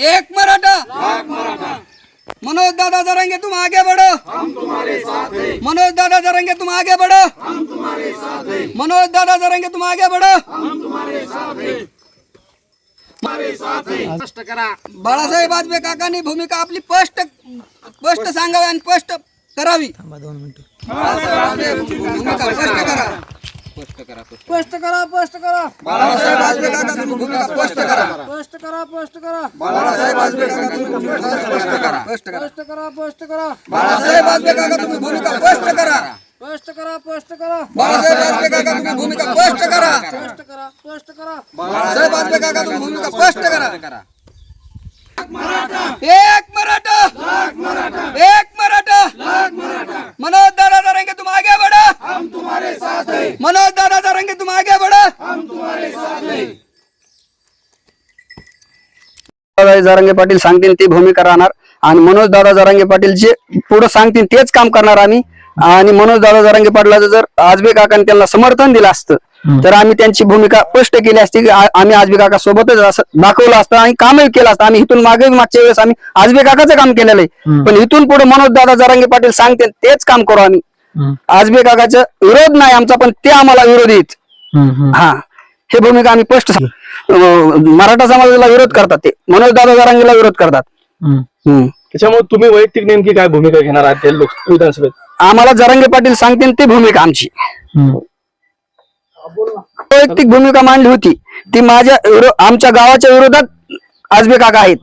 एक मराठा. मनोज दादा जरांगे तुम आगे बढ़ो. मनोज दादा जरांगे तुम आगे बढ़ो. मनोज दादा जरांगे तुम आगे बढ़ो. स्पष्ट करा बाळासाहेब वाजपेयी काकांनी भूमिका आपली स्पष्ट स्पष्ट सांगावी आणि स्पष्ट करावी. भूमिका स्पष्ट करा स्पष्ट करा. स्पष्ट करा बाळासाहेब वाजपेयी काका तुम्ही भूमिका स्पष्ट करा. स्पष्ट करा स्पष्ट करा. बाळासाहेब वाजपेयी काका तुम्ही भूमिका स्पष्ट करा. स्पष्ट करा स्पष्ट करा. स्पष्ट करा. बाळासाहेब वाजपेयी काका तुम्ही भूमिका स्पष्ट करा. स्पष्ट करा स्पष्ट करा. बाळासाहेब वाजपेयी काका तुम्ही भूमिका स्पष्ट करा. स्पष्ट करा स्पष्ट करा. बाळासाहेब वाजपेयी काका तुम्ही भूमिका स्पष्ट करा. एक मराठा. एक मराठा. मनोज दादा जरेंगे तुम आगे बढ़ो हम तुम्हारे साथ हैं मनोज दादा जरेंगे तुम आगे बढ़ो दादा जरांगे पाटील सांगतील ती भूमिका राहणार. आणि मनोज दादा जरांगे पाटील जे पुढे सांगतील तेच काम करणार आम्ही. आणि मनोज दादा जरांगे पाटलाचं जर आजबे काकांनी त्यांना समर्थन दिलं असतं तर आम्ही त्यांची भूमिका स्पष्ट केली असती. की आम्ही आजबे काका सोबतच दाखवलं असतं आणि कामही केलं असतं. आम्ही इथून मागे मागच्या वेळेस आम्ही आजबे काकाचं काम केलेलं आहे. पण इथून पुढे मनोज दादा जरांगे पाटील सांगते तेच काम करू आम्ही. आजबे काकाचा विरोध नाही आमचा पण ते आम्हाला विरोधी आहेत. हा. हे भूमिका आम्ही स्पष्ट मराठा समाजाला विरोध करतात ते. मनोज दादा जरांगेला विरोध करतात. हम्म. त्याच्यामुळे तुम्ही वैयक्तिक नेमकी काय भूमिका घेणार आहात त्या लोक विधानसभेत? आम्हाला जरांगे पाटील सांगतील ती भूमिका आमची. वैयक्तिक भूमिका मांडली होती. ती माझ्या विरो- आमच्या गावाच्या विरोधात आजबे काका आहेत.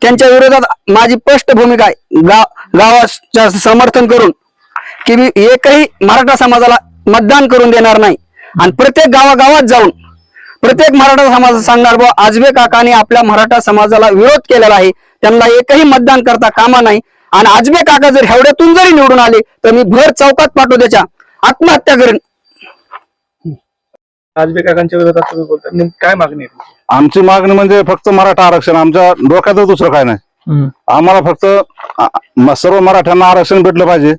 त्यांच्या विरोधात माझी स्पष्ट भूमिका आहे. गाव गावाच्या समर्थन करून की मी एकही मराठा समाजाला मतदान करून देणार नाही. आणि प्रत्येक गावागावात जाऊन प्रत्येक मराठा समाज सांगणार बुवा आजबे काकाने आपल्या मराठा समाजाला विरोध केलेला आहे. त्यांना एकही मतदान करता कामा नाही. आणि आजबे काका जर हेवड्यातून जरी निवडून आले तर मी भर चौकात पाठवू त्याच्या आत्महत्या करेन. आजबे काकांच्या विरोधात तुम्ही बोलता. नेमकी काय मागणी आहे तुमची? आमची मागणी म्हणजे फक्त मराठा आरक्षण. आमच्या डोक्यात दुसरं काय नाही. आम्हाला फक्त आ- म- सर्व मराठ्यांना आरक्षण भेटलं पाहिजे.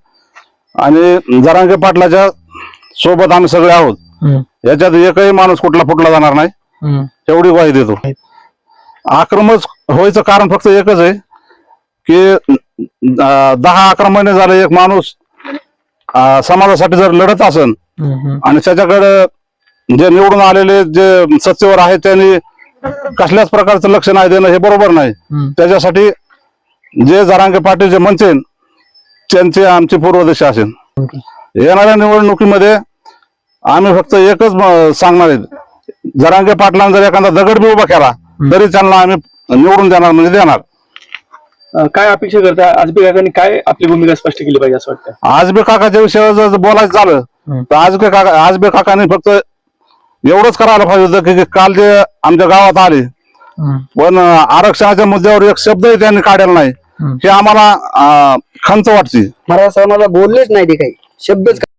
आणि जरांगे पाटलाच्या सोबत आम्ही सगळे आहोत. याच्यात एकही माणूस कुठला फुटला जाणार नाही. एवढी ग्वाही देतो. आक्रमक व्हायचं कारण फक्त एकच आहे की दहा अकरा महिने झाले एक माणूस समाजासाठी जर लढत असन आणि त्याच्याकडे जे निवडून आलेले जे सत्तेवर आहेत त्यांनी कसल्याच प्रकारचं लक्ष नाही देणं हे बरोबर नाही. त्याच्यासाठी जे जरांगे पाटील जे म्हणतील त्यांची आमची पूर्वदिशा असेल. येणाऱ्या निवडणुकीमध्ये आम्ही फक्त एकच सांगणार आहे. जरांगे पाटलांना जर एखादा दगड बी उभा केला तरी त्यांना आम्ही निवडून देणार म्हणजे देणार. काय अपेक्षा करता? आजबे काकांनी काय आपली भूमिका स्पष्ट केली पाहिजे असं वाटतं? आज बी काकाच्या विषयावर जर बोलायचं झालं तर आज बी काका आज बी काकाने फक्त एवढंच करायला पाहिजे होतं की काल जे आमच्या गावात आले पण आरक्षणाच्या मुद्द्यावर एक शब्दही त्यांनी काढलेला नाही. हे आम्हाला खंत वाटते. मराठा समाजाला बोललेच नाही ते काही. शब्दच